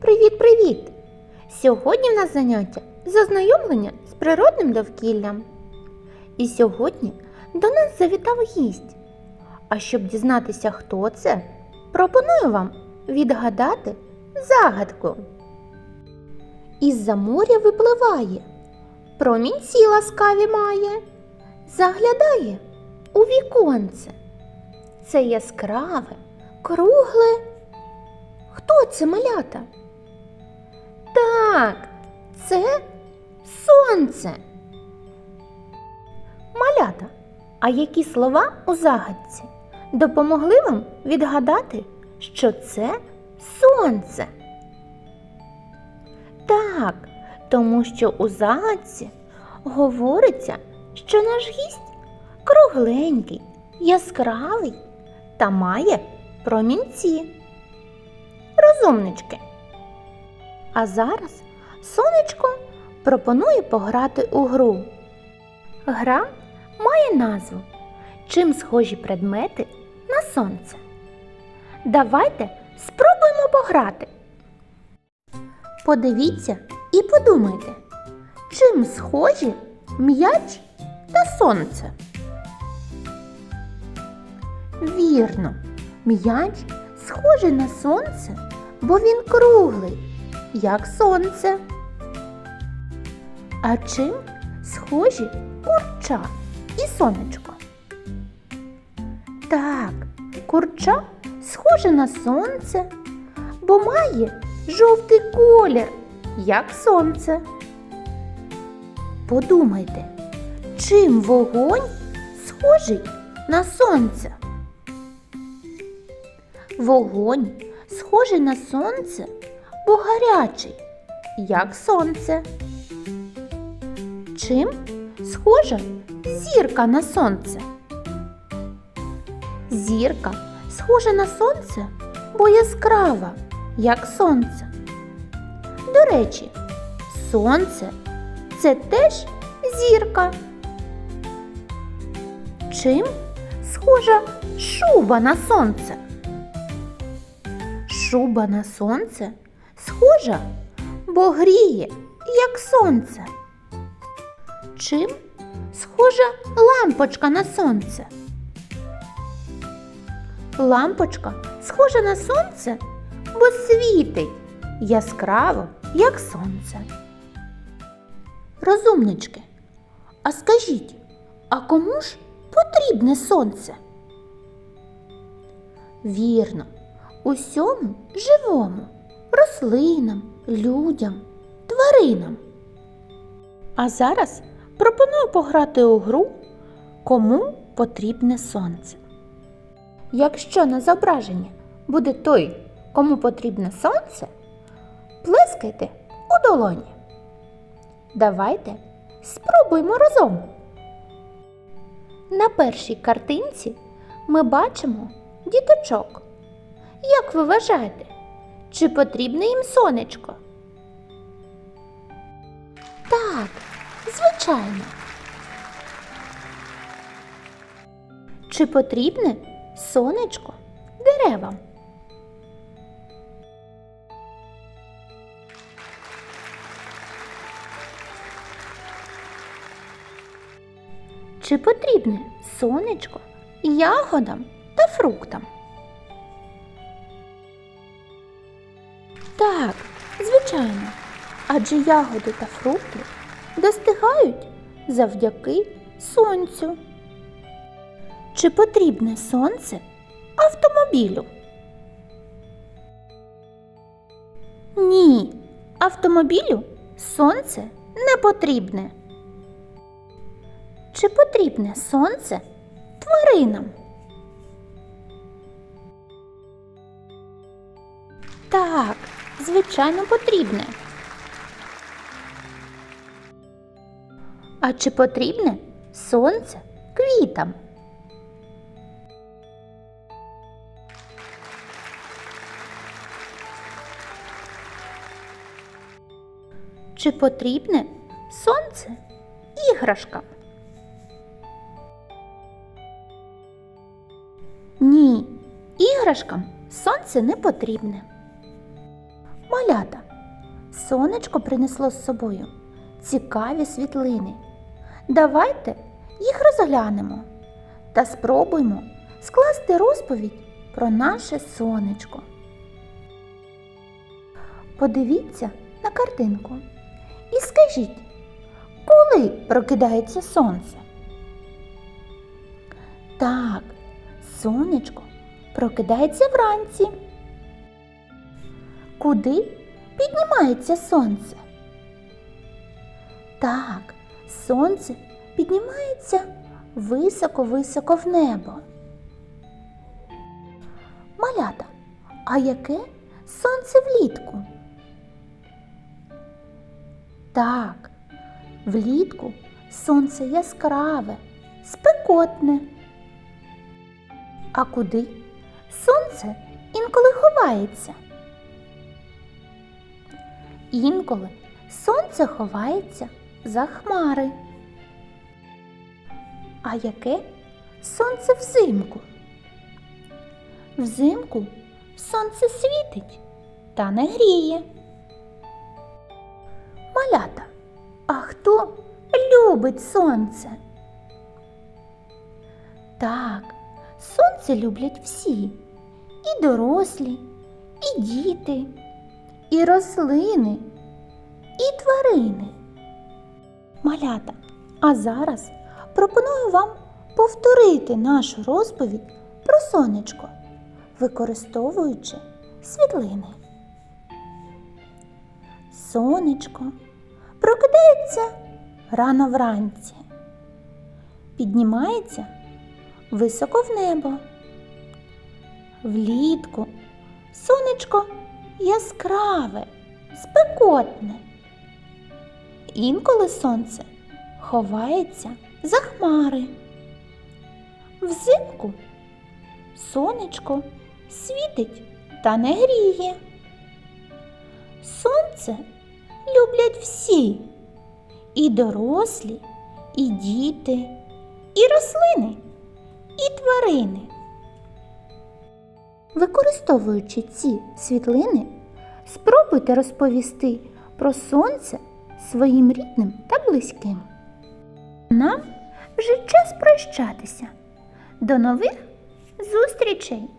Привіт-привіт! Сьогодні в нас заняття з ознайомлення з природним довкіллям. І сьогодні до нас завітав гість. А щоб дізнатися, хто це, пропоную вам відгадати загадку. Із-за моря випливає, промінці ласкаві має, заглядає у віконце. Це яскраве, кругле. Хто це малята? Так, це сонце. Малята, а які слова у загадці допомогли вам відгадати, що це сонце? Так, тому що у загадці говориться, що наш гість кругленький, яскравий та має промінці. Розумнички. А зараз сонечко пропонує пограти у гру. Гра має назву Чим схожі предмети на сонце. Давайте спробуємо пограти. Подивіться і подумайте, чим схожі м'яч та сонце. Вірно, м'яч схожий на сонце, бо він круглий, як сонце. А чим схожі курча і сонечко? Так, курча схоже на сонце, бо має жовтий колір, як сонце. Подумайте, чим вогонь схожий на сонце? Вогонь схожий на сонце, бо гарячий, як сонце. Чим схожа зірка на сонце? Зірка схожа на сонце, бо яскрава, як сонце. До речі, сонце це теж зірка. Чим схожа шуба на сонце? Шуба на сонце схожа, бо гріє, як сонце. Чим схожа лампочка на сонце? Лампочка схожа на сонце, бо світить яскраво, як сонце. Розумнички, а скажіть, а кому ж потрібне сонце? Вірно, усьому живому, рослинам, людям, тваринам. А зараз пропоную пограти у гру Кому потрібне сонце. Якщо на зображенні буде той, кому потрібне сонце, плескайте у долоні. Давайте спробуємо разом. На першій картинці ми бачимо діточок. Як ви вважаєте, чи потрібне їм сонечко? Так, звичайно. Чи потрібне сонечко деревам? Чи потрібне сонечко ягодам та фруктам? Так, звичайно, адже ягоди та фрукти достигають завдяки сонцю. Чи потрібне сонце автомобілю? Ні, автомобілю сонце не потрібне. Чи потрібне сонце тваринам? Так, звичайно, потрібне. А чи потрібне сонце квітам? Чи потрібне сонце іграшкам? Ні, іграшкам сонце не потрібне. Малята, сонечко принесло з собою цікаві світлини. Давайте їх розглянемо та спробуємо скласти розповідь про наше сонечко. Подивіться на картинку скажіть, коли прокидається сонце? Так, сонечко прокидається вранці. Куди піднімається сонце? Так, сонце піднімається високо-високо в небо. Малята, а яке сонце влітку? Так, влітку сонце яскраве, спекотне. А куди сонце інколи ховається? Інколи сонце ховається за хмари. А яке сонце взимку? Взимку сонце світить та не гріє. Малята, а хто любить сонце? Так, сонце люблять всі, і дорослі, і діти, і рослини, і тварини. Малята, а зараз пропоную вам повторити нашу розповідь про сонечко, використовуючи світлини. Сонечко прокидається рано вранці, піднімається високо в небо. Влітку сонечко яскраве, спекотне. Інколи сонце ховається за хмари. Взимку сонечко світить та не гріє. Сонце люблять всі і дорослі, і діти, і рослини, і тварини. Використовуючи ці світлини, спробуйте розповісти про сонце своїм рідним та близьким. Нам вже час прощатися. До нових зустрічей!